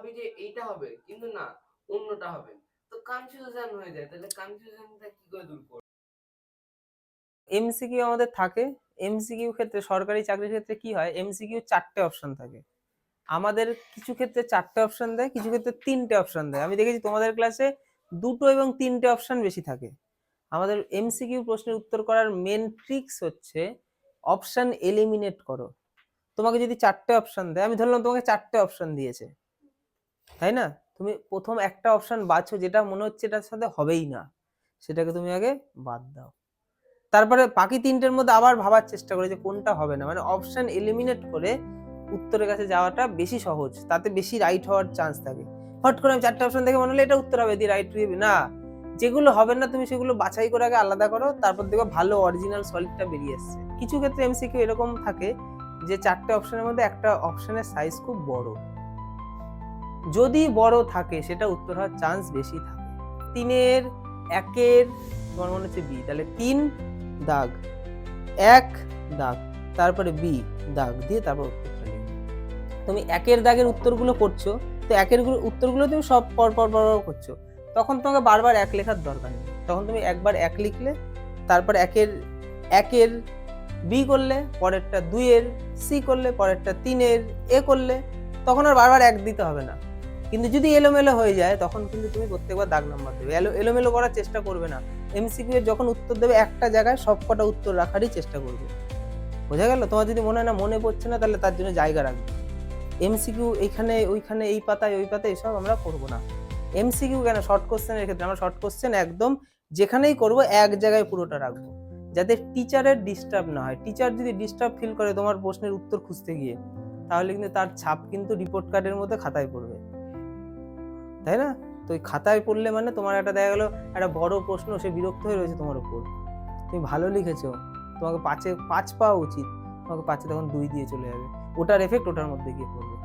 ভাবি যে এইটা হবে, কিন্তু না, অন্যটা হবে। তো কনফিউশন হয়ে যায়। তাহলে কনফিউশনটা কি করে দূর করব? এমসিকিউ আমাদের থাকে। এমসিকিউ ক্ষেত্রে, সরকারি চাকরির ক্ষেত্রে কি হয়? এমসিকিউ চারটে অপশন থাকে। আমাদের কিছু ক্ষেত্রে চারটে অপশন দেয়, কিছু ক্ষেত্রে তিনটে অপশন দেয়। আমি দেখেছি তোমাদের ক্লাসে দুটো এবং তিনটে অপশন বেশি থাকে। আমাদের এমসিকিউ প্রশ্নের উত্তর করার মেন ট্রিক্স হচ্ছে অপশন এলিমিনেট করো। তোমাকে যদি চারটে অপশন দেয়, আমি ধরলাম তোমাকে চারটে অপশন দিয়েছে। তাই না? তুমি প্রথম একটা অপশন বাছো, যেটা মনে হচ্ছে এটার সাথে হবেই না, সেটাকে তুমি আগে বাদ দাও। তারপরে বাকি তিনটের মধ্যে আবার ভাবার চেষ্টা করে যে কোনটা হবে না। মানে অপশন এলিমিনেট করে উত্তরের কাছে যাওয়াটা বেশি সহজ, তাতে বেশি রাইট হওয়ার চান্স থাকে। হট করে আমি চারটে অপশন দেখে মনে হলো এটা উত্তর হবে, দিয়ে রাইট হবে না, যেগুলো হবে না তুমি সেগুলো বাছাই করে আগে আলাদা করো, তারপর দেখো ভালো অরিজিনাল সলিডটা বেরিয়ে এসছে কিছু ক্ষেত্রে এমসিকিউ এরকম থাকে যে চারটে অপশনের মধ্যে একটা অপশনের সাইজ খুব বড়। যদি বড় থাকে, সেটা উত্তর হওয়ার চান্স বেশি থাকে। তিনের একের তোমার মনে হচ্ছে বি, তাহলে তিন দাগ, এক দাগ, তারপরে বি দাগ দিয়ে তারপর উত্তরটা লিখবে তুমি একের দাগের উত্তরগুলো করছ, তো একের উত্তরগুলো তুমি সব পর পর পর করছ। তখন তোমাকে বারবার এক লেখার দরকার নেই। তখন তুমি একবার এক লিখলে, তারপর একের একের বি করলে, পরেরটা দুইয়ের, সি করলে, পরেরটা তিনের, এ করলে, তখন আর বারবার এক দিতে হবে না। কিন্তু যদি এলোমেলো হয়ে যায়, তখন কিন্তু তুমি প্রত্যেকবার দাগ নাম্বার দেবে। এলো, এলোমেলো করার চেষ্টা করবে না। এমসিকিউ এর যখন উত্তর দেবে একটা জায়গায় সবকটা উত্তর রাখারই চেষ্টা করবে। বোঝা গেল? তোমার যদি মনে হয় না, মনে পড়ছে না, তাহলে তার জন্য জায়গা রাখবে। এমসিকিউ এইখানে ওইখানে, এই পাতায়, ওই পাতায় এসব আমরা করব না। এমসিকিউ কেন? শর্ট কোশ্চেনের ক্ষেত্রে আমরা শর্ট কোশ্চেন একদম যেখানেই করব, এক জায়গায় পুরোটা রাখব। যাতে টিচারের ডিস্টার্ব না হয়। টিচার যদি ডিস্টার্ব ফিল করে তোমার প্রশ্নের উত্তর খুঁজতে গিয়ে, তাহলে কিন্তু তার ছাপ কিন্তু রিপোর্ট কার্ডের মধ্যে খাতায় পড়বে। তাই না? তো ওই খাতায় পড়লে মানে তোমার একটা দেখা গেলো, একটা বড় প্রশ্ন, সে বিরক্ত হয়ে রয়েছে তোমার উপর। তুমি ভালো লিখেছো, তোমাকে পাঁচে, পাঁচ পাওয়া উচিত। তোমাকে পাঁচে তখন দুই দিয়ে চলে যাবে। ওটার এফেক্ট ওটার মধ্যে গিয়ে পড়বে।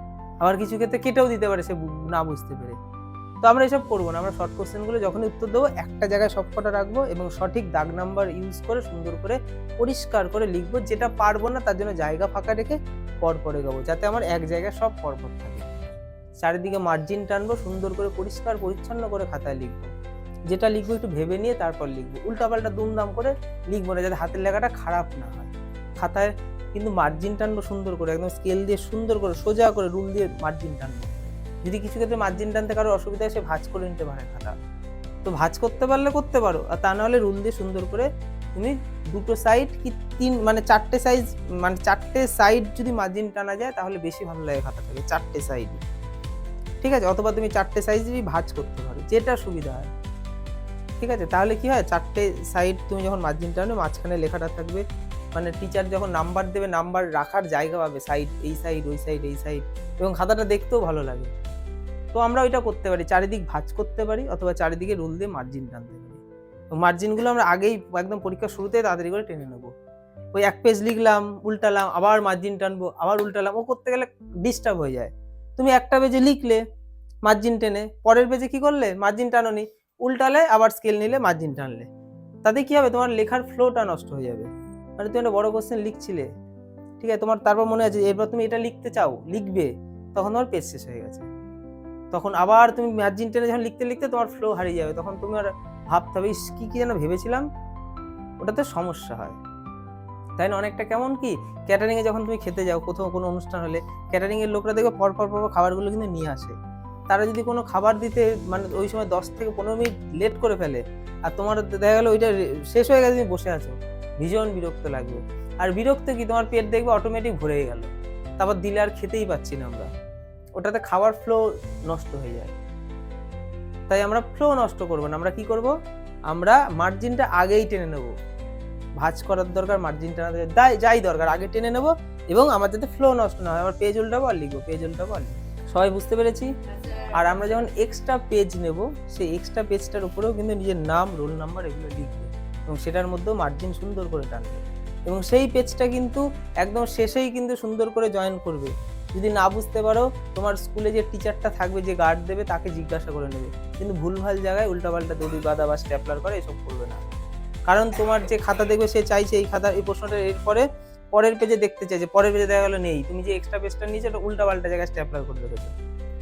আবার কিছু ক্ষেত্রে কেটেও দিতে পারে সে না বুঝতে পেরে। তো আমরা এসব করব না। আমরা শর্ট কোশ্চেনগুলো যখনই উত্তর দেবো, একটা জায়গায় সব কটা রাখব এবং সঠিক দাগ নাম্বার ইউজ করে, সুন্দর করে পরিষ্কার করে লিখব, যেটা পারব না তার জন্য জায়গা ফাঁকা রেখে পর পরে গাবো, যাতে আমার এক জায়গায় সব পরপর থাকে। চারিদিকে মার্জিন টানবো, সুন্দর করে পরিষ্কার, পরিচ্ছন্ন করে খাতায় লিখব। যেটা লিখব একটু ভেবে নিয়ে তারপর লিখব। উল্টাপাল্টা দুমদাম করে লিখব না, যাতে হাতের লেখাটা খারাপ না হয়। খাতায় কিন্তু মার্জিন টানবো সুন্দর করে, একদম স্কেল দিয়ে সুন্দর করে, সোজা করে রুল দিয়ে মার্জিন টানবো। যদি কিছু ক্ষেত্রে মার্জিন টানতে কারও অসুবিধা হয়, সে ভাঁজ করে নিতে পারে খাতা। তো ভাঁজ করতে পারলে করতে পারো, আর তা নাহলে রুল দিয়ে সুন্দর করে তুমি দুটো সাইড কি তিন মানে চারটে সাইজ মানে চারটে সাইড যদি মার্জিন টানা যায়, তাহলে বেশি ভালো লাগে খাতাটাকে চারটে সাইড ঠিক আছে? অথবা তুমি চারটে সাইজেরই ভাজ করতে পারো, যেটা সুবিধা হয়। ঠিক আছে? তাহলে কি হয়? চারটে সাইড তুমি যখন মার্জিন টানো, মাঝখানে লেখাটা থাকবে। মানে টিচার যখন নাম্বার দেবে নাম্বার রাখার জায়গা পাবে সাইড এই সাইড ওই সাইড এই সাইড এবং খাতাটা দেখতেও ভালো লাগে। তো আমরা ওইটা করতে পারি। চারিদিক ভাজ করতে পারি, অথবা চারিদিকে রুল দিয়ে মার্জিন টানতে পারি। মার্জিনগুলো আমরা আগেই একদম পরীক্ষার শুরুতে তাড়াতাড়ি করে টেনে নেব। ওই এক পেজ লিখলাম, উল্টালাম, আবার মার্জিন টানবো, আবার উল্টালাম, ও করতে গেলে ডিস্টার্ব হয়ে যায়। তুমি একটা পেজে লিখলে মার্জিন টেনে পরের পেজে কি করলে? মার্জিন টানোনি। উল্টালে আবার স্কেল নিলে মার্জিন টানলে। তাতে কি হবে? তোমার লেখার ফ্লোটা নষ্ট হয়ে যাবে। মানে তুমি একটা বড় কোশ্চেন লিখছিলে। ঠিক আছে? তোমার তারপর মনে আছে এরপর তুমি এটা লিখতে চাও লিখবে তখন তোমার পেজ শেষ হয়ে গেছে। তখন আবার তুমি মার্জিন টেনে যখন লিখতে লিখতে তোমার ফ্লো হারিয়ে যাবে। তখন তুমি আর ভাবতে হবে "ইস, কি কি যেন ভেবেছিলাম? ওটাতে সমস্যা হয়। তাই না? অনেকটা কেমন কি? ক্যাটারিংয়ে যখন তুমি খেতে যাও, কোথাও কোনো অনুষ্ঠান হলে ক্যাটারিংয়ের লোকরা দেখবে পর পর পর পর খাবারগুলো কিন্তু নিয়ে আসে। তারা যদি কোনো খাবার দিতে মানে ওই সময় দশ থেকে পনেরো মিনিট লেট করে ফেলে, আর তোমার দেখা গেলো ওইটা শেষ হয়ে গেছে, তুমি বসে আছো। ভীষণ বিরক্ত লাগবে। আর বিরক্ত কি? তোমার পেট দেখবে অটোমেটিক ভরে গেল। তারপর দিলে আর খেতেই পাচ্ছি না আমরা। ওটাতে খাবার ফ্লো নষ্ট হয়ে যায়। তাই আমরা ফ্লো নষ্ট করব না। আমরা কি করব? আমরা মার্জিনটা আগেই টেনে নেব। ভাঁজ করার দরকার মার্জিন টানা দরকার, যাই- দরকার। আগে টেনে নেব এবং আমার যাতে ফ্লো নষ্ট না হয়। আমার পেজ উল্টাবো আর লিখব পেজ উল্টাবো আর সবাই বুঝতে পেরেছি? আর আমরা যখন এক্সট্রা পেজ নেব সেই এক্সট্রা পেজটার উপরেও কিন্তু নিজের নাম রোল নাম্বার এগুলো লিখবে এবং সেটার মধ্যেও মার্জিন সুন্দর করে টানবে। এবং সেই পেজটা কিন্তু একদম শেষেই কিন্তু সুন্দর করে জয়েন করবে। যদি না বুঝতে পারো তোমার স্কুলে যে টিচারটা থাকবে যে গার্ড দেবে তাকে জিজ্ঞাসা করে নেবে। কিন্তু ভুলভাল জায়গায় উল্টাপাল্টা দড়ি বাঁধা বা স্ট্যাপলার করে এসব করবে না। কারণ তোমার যে খাতা দেখবে সে চাইছে এই খাতা, এই প্রশ্নটা এরপরে পরের পেজে দেখতে চাইছে, পরের পেজে দেখা গেলো নেই। তুমি যে এক্সট্রা পেজটা নিয়েছো ওটা উল্টা পাল্টা জায়গায় স্ট্যাপলার করে রেখেছো।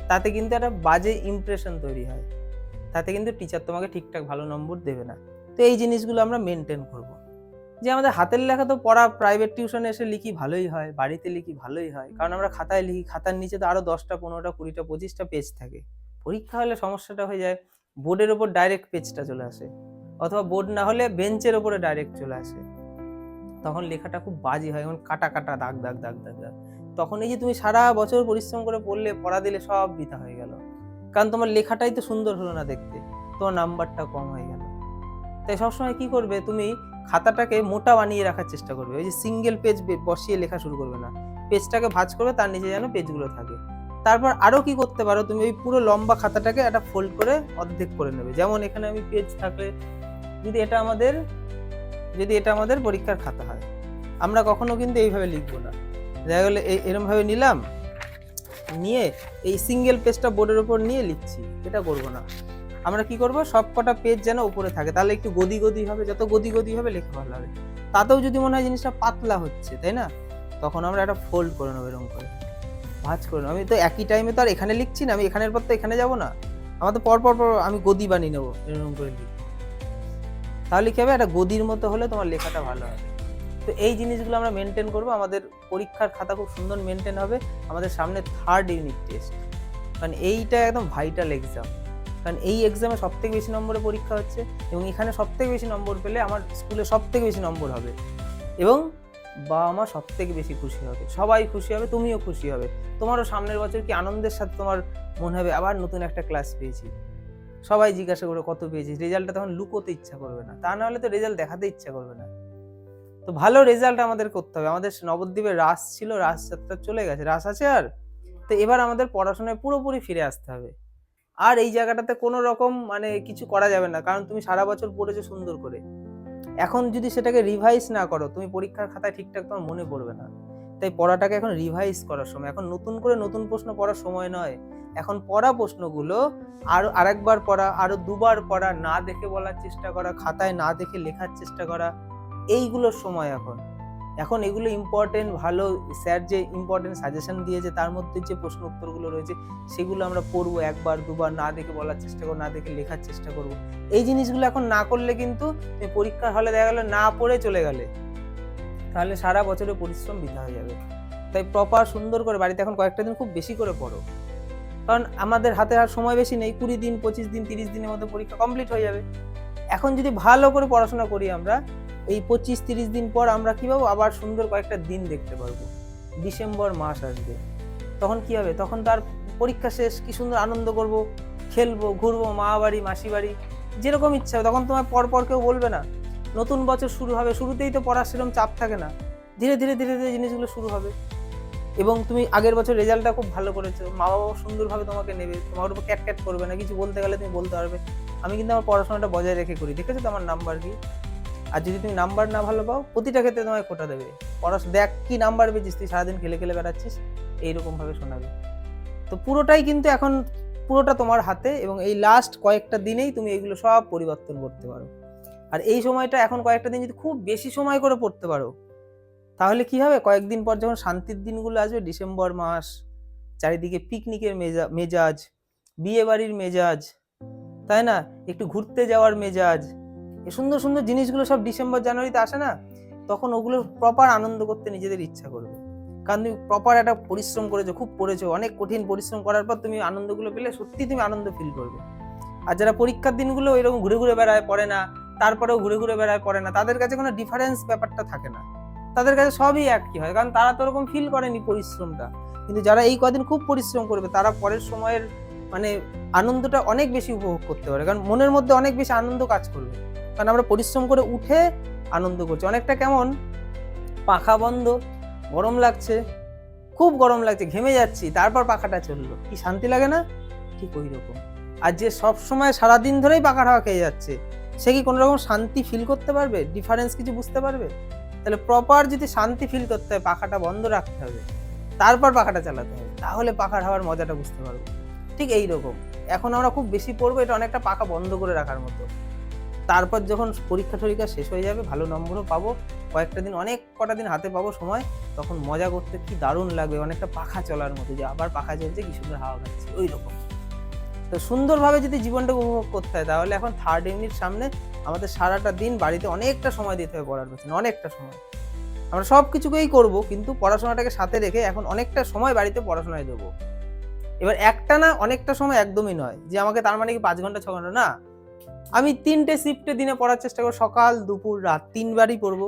তাতে কিন্তু একটা বাজে ইমপ্রেশন তৈরি হয়। তাতে কিন্তু টিচার তোমাকে ঠিকঠাক ভালো নম্বর দেবে না। তো এই জিনিসগুলো আমরা মেনটেন করব। যে আমাদের হাতের লেখা তো পড়া প্রাইভেট টিউশনে এসে লিখি ভালোই হয়, বাড়িতে লিখি ভালোই হয়। কারণ আমরা খাতায় লিখি, খাতার নিচে তো আরও দশটা, পনেরোটা, কুড়িটা, পঁচিশটা পেজ থাকে। পরীক্ষা হলে সমস্যাটা হয়ে যায়। বোর্ডের ওপর ডাইরেক্ট পেজটা চলে আসে। অথবা বোর্ড না হলে বেঞ্চের ওপরে ডাইরেক্ট চলে আসে। তখন লেখাটা খুব বাজে হয় যেমন কাটা কাটা, দাগ দাগ দাগ দাগ দাগ। তখন এই যে তুমি সারা বছর পরিশ্রম করে পড়লে, পড়া দিলে সব বৃথা হয়ে গেল। কারণ তোমার লেখাটাই তো সুন্দর হলো না দেখতে, তোমার নাম্বারটা কম হয়ে গেল। তাই সবসময় কি করবে, তুমি খাতাটাকে মোটা বানিয়ে রাখার চেষ্টা করবে। ওই যে সিঙ্গেল পেজ বসিয়ে লেখা শুরু করবে না। পেজটাকে ভাঁজ করবে, তার নিচে যেন পেজগুলো থাকে। তারপর আরও কি করতে পারো, তুমি ওই পুরো লম্বা খাতাটাকে একটা ফোল্ড করে অর্ধেক করে নেবে। যেমন এখানে আমি পেজ থাকলে যদি এটা আমাদের, যদি এটা আমাদের পরীক্ষার খাতা হয়। আমরা কখনো কিন্তু এইভাবে লিখব না। দেখা গেলে এরমভাবে নিলাম, নিয়ে এই সিঙ্গেল পেজটা বোর্ডের উপর নিয়ে লিখছি, এটা করব না। আমরা কি করব? সব কটা পেজ যেন উপরে থাকে। তাহলে একটু গদি গদি হবে, যত গদি গদি হবে লেখা ভালো হবে। তাতেও যদি মনে হয় জিনিসটা পাতলা হচ্ছে, তাই না? তখন আমরা একটা ফোল্ড করে নেব এরকম করে। ভাজ করে নেব। আমি তো একই টাইমে তো আর এখানে লিখছি না, আমি এখানের পর তো এখানে যাব না। আমার তো পর পর আমি গদি বানিয়ে নেব, এরকম করে লিখব। তাহলে কি হবে? একটা গদির মতো হলে তোমার লেখাটা ভালো হবে। তো এই জিনিসগুলো আমরা মেনটেন করব। আমাদের পরীক্ষার খাতা খুব সুন্দর মেনটেন হবে। আমাদের সামনে থার্ড ইউনিট টেস্ট কারণ এইটা একদম ভাইটাল এক্সাম কারণ এই এক্সামে সব থেকে বেশি নম্বরে পরীক্ষা হচ্ছে এবং এখানে সব থেকে বেশি নম্বর পেলে আমার স্কুলে সব থেকে বেশি নম্বর হবে। এবং বাবা মা সব থেকে বেশি খুশি হবে। সবাই খুশি হবে, তুমিও খুশি হবে। তোমারও সামনের বছর কি আনন্দের সাথে তোমার মনে হবে? আবার নতুন একটা ক্লাস পেয়েছি। সবাই জিজ্ঞাসা করবে, কত পেয়েছিস? রেজাল্টটা তখন লুকোতে ইচ্ছা করবে না। তা না হলে তো রেজাল্ট দেখাতে ইচ্ছা করবে না। তো ভালো রেজাল্ট আমাদের করতে হবে। আমাদের নবদ্বীপে রাস ছিল, রাস যাত্রা চলে গেছে। রাস আছে আর? তো এবার আমাদের পড়াশোনায় পুরোপুরি ফিরে আসতে হবে। আর এই জায়গাটাতে কোনো রকম মানে কিছু করা যাবে না, কারণ তুমি সারা বছর পড়েছো সুন্দর করে। এখন যদি সেটাকে রিভাইজ না করো, তুমি পরীক্ষার খাতায় ঠিকঠাক তোমার মনে পড়বে না। তাই পড়াটাকে এখন রিভাইজ করার সময়, এখন নতুন করে নতুন প্রশ্ন পড়ার সময় নয়। এখন পড়া প্রশ্নগুলো আরও আরেকবার পড়া, আরও দুবার পড়া, না দেখে বলার চেষ্টা করা, খাতায় না দেখে লেখার চেষ্টা করা, এইগুলোর সময় এখন। এখন এগুলো ইম্পর্টেন্ট ভালো, স্যার যে ইম্পর্টেন্ট সাজেশন দিয়েছে, তার মধ্যে যে প্রশ্ন উত্তরগুলো রয়েছে, সেগুলো আমরা পড়ব একবার, দুবার, না দেখে বলার চেষ্টা করব, না দেখে লেখার চেষ্টা করব। এই জিনিসগুলো এখন না করলে কিন্তু পরীক্ষার হলে দেখা গেলো না পড়ে চলে গেলে। তাহলে সারা বছরের পরিশ্রম বৃথা হয়ে যাবে। তাই প্রপার সুন্দর করে বাড়িতে এখন কয়েকটা দিন খুব বেশি করে পড়ো। কারণ আমাদের হাতে আর সময় বেশি নেই, কুড়ি দিন, পঁচিশ দিন, তিরিশ দিনের মধ্যে পরীক্ষা কমপ্লিট হয়ে যাবে। এখন যদি ভালো করে পড়াশোনা করি আমরা, এই পঁচিশ, তিরিশ দিন পর আমরা কি পাবো? আবার সুন্দর কয়েকটা দিন দেখতে পারব। ডিসেম্বর মাস আসবে। তখন কি হবে? তখন তার পরীক্ষা শেষ, কি সুন্দর আনন্দ করব, খেলব, ঘুরবো, মা বাড়ি, মাসি বাড়ি, যেরকম ইচ্ছা হবে। তখন তোমার পর পর কেউ বলবে না। নতুন বছর শুরু হবে, শুরুতেই তো পড়ার সেরকম চাপ থাকে না। ধীরে ধীরে ধীরে ধীরে জিনিসগুলো শুরু হবে। এবং তুমি আগের বছর রেজাল্টটা খুব ভালো করেছ। মা বাবাও সুন্দরভাবে তোমাকে নেবে, তোমার উপর ক্যাট ক্যাট করবে না, কিছু বলতে গেলে তুমি বলতে পারবে। আমি কিন্তু আমার পড়াশোনাটা বজায় রেখে করি, দেখেছ তো আমার নাম্বার কি? আর যদি তুমি নাম্বার না ভালো পাও, প্রতিটা ক্ষেত্রে তোমায় কোটা দেবে। পড়াশোনা দেখ কি নাম্বার পেয়েছিস তুই সারাদিন খেলে খেলে বেড়াচ্ছিস, এইরকমভাবে শোনাবে। তো পুরোটাই কিন্তু এখন পুরোটা তোমার হাতে এবং এই লাস্ট কয়েকটা দিনেই তুমি এগুলো সব পরিবর্তন করতে পারো। আর এই সময়টা এখন কয়েকটা দিন যদি খুব বেশি সময় করে পড়তে পারো তাহলে কি হবে? কয়েকদিন পর যখন শান্তির দিনগুলো আসবে, ডিসেম্বর মাস, চারিদিকে পিকনিকের মেজা, মেজাজ বিয়ে বাড়ির মেজাজ, তাই না? একটু ঘুরতে যাওয়ার মেজাজ। এই সুন্দর সুন্দর জিনিসগুলো সব ডিসেম্বর, জানুয়ারিতে আসে না? তখন ওগুলো প্রপার আনন্দ করতে নিজেদের ইচ্ছা করবে। কারণ তুমি প্রপার একটা পরিশ্রম করেছ, খুব পড়েছো, অনেক কঠিন পরিশ্রম করার পর তুমি আনন্দগুলো পেলে সত্যি তুমি আনন্দ ফিল করবে। আর যারা পরীক্ষার দিনগুলো এরকম ঘুরে ঘুরে বেড়ায় পড়ে না, তারপরেও ঘুরে ঘুরে বেড়ায় পড়ে না, তাদের কাছে কোনো ডিফারেন্স ব্যাপারটা থাকে না। তাদের কাছে সবই একই হয়। কারণ তারা তো ওরকম ফিল করেনি পরিশ্রমটা। কিন্তু যারা এই কদিন খুব পরিশ্রম করবে, তারা পরের সময়ের মানে আনন্দটা অনেক বেশি উপভোগ করতে পারে। কারণ মনের মধ্যে অনেক বেশি আনন্দ কাজ করবে। কারণ আমরা পরিশ্রম করে উঠে আনন্দ করছি। অনেকটা কেমন? পাখা বন্ধ, গরম লাগছে, খুব গরম লাগছে, ঘেমে যাচ্ছি, তারপর পাখাটা চলল। কি শান্তি লাগে না? ঠিক ওই রকম আর যে সব সময় সারাদিন ধরেই হাওয়া খেয়ে যাচ্ছে, সে কি কোনো রকম শান্তি ফিল করতে পারবে? ডিফারেন্স কিছু বুঝতে পারবে? তাহলে প্রপার যদি শান্তি ফিল করতে হয়, পাখাটা বন্ধ রাখতে হবে। তারপর পাখাটা চালাতে হবে। তাহলে পাখার হাওয়ার মজাটা বুঝতে পারব। ঠিক এই রকম এখন আমরা খুব বেশি পড়ব, এটা অনেকটা পাখা বন্ধ করে রাখার মতো। তারপর যখন পরীক্ষা টরীক্ষা শেষ হয়ে যাবে, ভালো নম্বরও পাবো। কয়েকটা দিন, অনেক কটা দিন হাতে পাবো সময়। তখন মজা করতে কি দারুণ লাগবে, অনেকটা পাখা চলার মতো যে আবার পাখা চলছে, কি সুন্দর হাওয়া খাচ্ছে ওই রকম তো সুন্দরভাবে যদি জীবনটাকে উপভোগ করতে হয়, তাহলে এখন থার্ড ইউনিট সামনে আমাদের সারাটা দিন বাড়িতে অনেকটা সময় দিতে হবে পড়ার পেছনে, অনেকটা সময়। আমরা সব কিছুকেই করব, কিন্তু পড়াশোনাটাকে সাথে রেখে এখন অনেকটা সময় বাড়িতে পড়াশোনায় দেবো। এবার একটা না অনেকটা সময় একদমই নয়, যে আমাকে তার মানে কি পাঁচ ঘণ্টা, ছ ঘণ্টা? না। আমি তিনটে শিফটে দিনে পড়ার চেষ্টা করব, সকাল, দুপুর, রাত, তিনবারই পড়ব।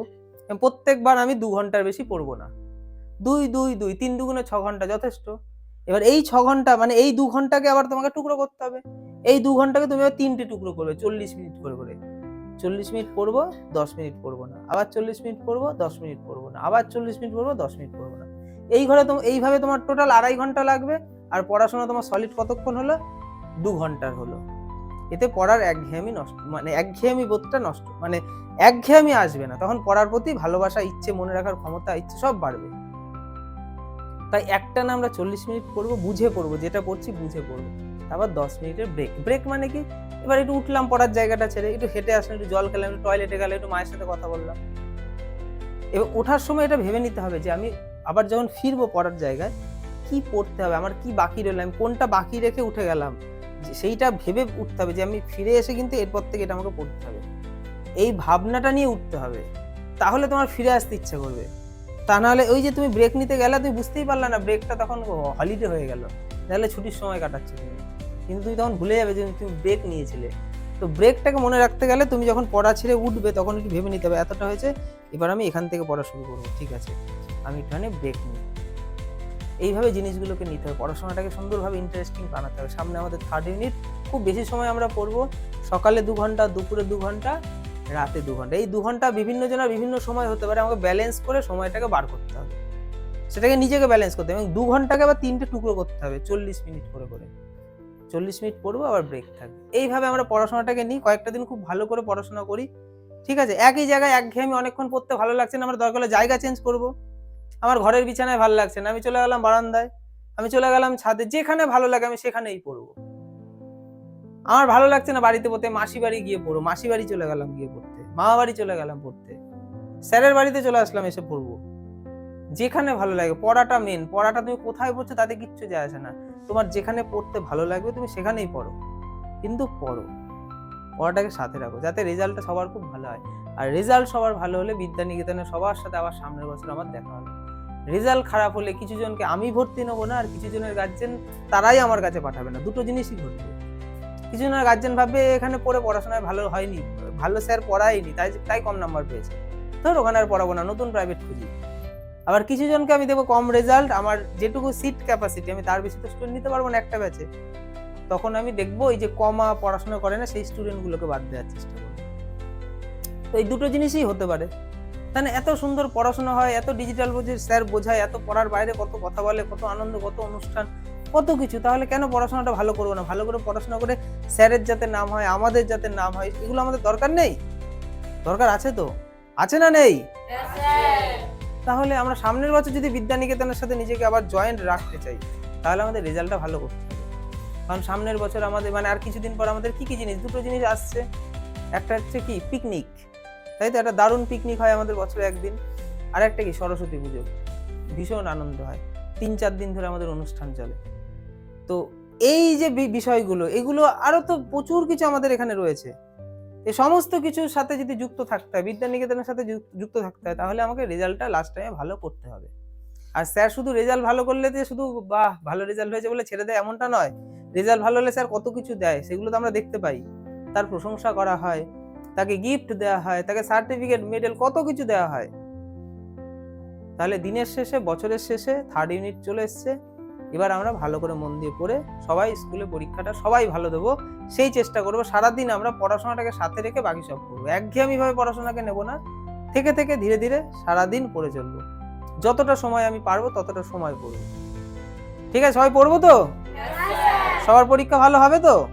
প্রত্যেকবার আমি দু ঘণ্টার বেশি পড়ব না। দুই দুই দুই, তিন দুগুণে ছ ঘণ্টা যথেষ্ট। এবার এই ছ ঘণ্টা মানে এই দু ঘন্টাকে আবার তোমাকে টুকরো করতে হবে। এই দু ঘন্টাকে তুমি আবার তিনটে টুকরো করবে, চল্লিশ মিনিট করে করে। চল্লিশ মিনিট পড়ব, দশ মিনিট পড়ব না। আবার চল্লিশ মিনিট পড়ব, দশ মিনিট পড়ব না। আবার চল্লিশ মিনিট পড়ব, দশ মিনিট পড়ব না। এই ঘরে তোমার এইভাবে তোমার টোটাল আড়াই ঘণ্টা লাগবে। আর পড়াশোনা তোমার সলিড কতক্ষণ হলো? দু ঘণ্টার হলো। এতে পড়ার একঘেয়েমি নষ্ট মানে একঘেয়েমি বোধটা নষ্ট মানে একঘেয়েমি আসবে না। তখন পড়ার প্রতি ভালোবাসা, ইচ্ছে, মনে রাখার ক্ষমতা, ইচ্ছে সব বাড়বে। তাই একটা না আমরা চল্লিশ মিনিট পড়ব, বুঝে পড়ব, যেটা পড়ছি বুঝে পড়ব। তারপর দশ মিনিটের ব্রেক ব্রেক মানে কি? এবার একটু উঠলাম, পড়ার জায়গাটা ছেড়ে, একটু হেঁটে আসলাম, একটু জল খেলাম, একটু টয়লেটে গেলাম, একটু মায়ের সাথে কথা বললাম। এবার ওঠার সময় এটা ভেবে নিতে হবে যে আমি আবার যখন ফিরবো পড়ার জায়গায়, কি পড়তে হবে, আমার কি বাকি রইল, আমি কোনটা বাকি রেখে উঠে গেলাম সেইটা ভেবে উঠতে হবে যে আমি ফিরে এসে কিন্তু এরপর থেকে এটা আমাকে পড়তে হবে। এই ভাবনাটা নিয়ে উঠতে হবে। তাহলে তোমার ফিরে আসতে ইচ্ছে করবে। তা নাহলে ওই যে তুমি ব্রেক নিতে গেলে, তুমি বুঝতেই পারলে না ব্রেকটা তখন হলিডে হয়ে গেল। তাহলে ছুটির সময় কাটাচ্ছ তুমি। কিন্তু তুমি তখন ভুলে যাবে যে তুমি ব্রেক নিয়েছিলে। তো ব্রেকটাকে মনে রাখতে গেলে তুমি যখন পড়া ছেড়ে উঠবে তখন একটু ভেবে নিতে হবে, এতটা হয়েছে, এবার আমি এখান থেকে পড়া শুরু করব, ঠিক আছে? আমি একটুখানি ব্রেক নিই। এইভাবে জিনিসগুলোকে নিতে হবে, পড়াশোনাটাকে সুন্দরভাবে ইন্টারেস্টিং বানাতে হবে। সামনে আমাদের থার্ড ইউনিট খুব বেশি সময় আমরা পড়ব সকালে দু ঘণ্টা, দুপুরে দু ঘণ্টা, রাতে দু ঘণ্টা। এই দু ঘণ্টা বিভিন্ন জনের বিভিন্ন সময় হতে পারে, আমাকে ব্যালেন্স করে সময়টাকে বার করতে হবে। সেটাকে নিজেকে ব্যালেন্স করতে হবে এবং দু ঘন্টাকে আবার তিনটে টুকরো করতে হবে, চল্লিশ মিনিট করে করে। চল্লিশ মিনিট পড়ব, আবার ব্রেক থাকবে। এইভাবে আমরা পড়াশোনাটাকে নিই, কয়েকটা দিন খুব ভালো করে পড়াশোনা করি। ঠিক আছে? একই জায়গায় একঘেয়েমি অনেকক্ষণ পড়তে ভালো লাগছে না, আমরা দরকার জায়গা চেঞ্জ করব। আমার ঘরের বিছানায় ভালো লাগছে না, আমি চলে গেলাম বারান্দায়। আমি চলে গেলাম ছাদে, যেখানে ভালো লাগে আমি সেখানেই পড়ব। আমার ভালো লাগছে না বাড়িতে পড়তে মাসি বাড়ি গিয়ে পড়ব, মাসি বাড়ি চলে গেলাম গিয়ে পড়তে মামা বাড়ি চলে গেলাম পড়তে। স্যারের বাড়িতে চলে আসলাম এসে পড়ব। যেখানে ভালো লাগে, পড়াটা মেন পড়াটা তুমি কোথায় পড়ছো তাতে কিচ্ছু যায় আসে না। তোমার যেখানে পড়তে ভালো লাগবে, তুমি সেখানেই পড়ো। কিন্তু পড়ো। পড়াটাকে সাথে রাখো, যাতে রেজাল্টটা সবার খুব ভালো হয়। আর রেজাল্ট সবার ভালো হলে বিদ্যানিকেতনে সবার সাথে আবার সামনের বছর আমার দেখা হবে। রেজাল্ট খারাপ হলে কিছু জনকে আমি ভর্তি নেব না, আর কিছু জনের গার্জেন তারাই আমার কাছে পাঠাবে না। দুটো জিনিসই ঘটবে। কিছু জনের গার্জেন ভাববে, এখানে পড়ে পড়াশোনায় ভালো হয়নি, ভালো স্যার পড়ায়নি, তাই তাই কম নাম্বার পেয়েছে। ধর ওখানে আর পড়াবো না, নতুন প্রাইভেট খুঁজি। আবার কিছু জনকে আমি দেবো কম রেজাল্ট আমার যেটুকু সিট ক্যাপাসিটি আমি তার বেশি তো স্টুডেন্ট নিতে পারব না একটা ব্যাচে তখন আমি দেখব এই যে কমা পড়াশোনা করে না, সেই স্টুডেন্টগুলোকে বাদ দেওয়ার চেষ্টা করব। তো এই দুটো জিনিসই হতে পারে। তাহলে এত সুন্দর পড়াশোনা হয়, এত ডিজিটাল বোঝে, স্যার বোঝায়, এত পড়ার বাইরে কত কথা বলে, কত আনন্দ, কত অনুষ্ঠান, কত কিছু। তাহলে কেন পড়াশোনাটা ভালো করব না? ভালো করে পড়াশোনা করে স্যারের যাতে নাম হয়, আমাদের যাতে নাম হয়, এগুলো আমাদের দরকার নেই? দরকার আছে তো? আছে না নেই? তাহলে আমরা সামনের বছর যদি বিদ্যানিকেতনের সাথে নিজেকে আবার জয়েন্ট রাখতে চাই, তাহলে আমাদের রেজাল্টটা ভালো করতে হবে। কারণ সামনের বছর আমাদের মানে আর কিছুদিন পর আমাদের কী কী জিনিস, দুটো জিনিস আসছে। একটা হচ্ছে কি পিকনিক তাই তো? একটা দারুণ পিকনিক হয় আমাদের বছরে একদিন। আর একটা কি, সরস্বতী পুজো। ভীষণ আনন্দ হয়। তিন চার দিন ধরে আমাদের অনুষ্ঠান চলে। তো এই যে বিষয়গুলো, এগুলো আরও তো প্রচুর কিছু আমাদের এখানে রয়েছে। এই সমস্ত কিছুর সাথে যদি যুক্ত থাকতে হয়, বিদ্যানিকেতনের সাথে যুক- যুক্ত থাকতে হয়, তাহলে আমাকে রেজাল্টটা লাস্ট টাইমে ভালো করতে হবে। আর স্যার শুধু রেজাল্ট ভালো করলে যে শুধু, বাহ, ভালো রেজাল্ট হয়েছে বলে ছেড়ে দেয় এমনটা নয়। রেজাল্ট ভালো হলে স্যার কত কিছু দেয়, সেগুলো তো আমরা দেখতে পাই। তার প্রশংসা করা হয়, তাকে গিফট দেওয়া হয়, তাকে সার্টিফিকেট মেডেল কত কিছু দেওয়া হয়। তাহলে দিনের শেষে, বছরের শেষে থার্ড ইউনিট চলে এসছে। এবার আমরা ভালো করে মন দিয়ে পড়ে সবাই স্কুলে পরীক্ষাটা সবাই ভালো দেবো সেই চেষ্টা করব। সারাদিন আমরা পড়াশোনাটাকে সাথে রেখে বাকি সব করব। একঘেয়েমিভাবে পড়াশোনাকে নেব না। থেকে থেকে ধীরে ধীরে সারাদিন পড়ে চলবো। যতটা সময় আমি পারব ততটা সময় পড়ব। ঠিক আছে সবাই পড়ব তো? সবার পরীক্ষা ভালো হবে তো?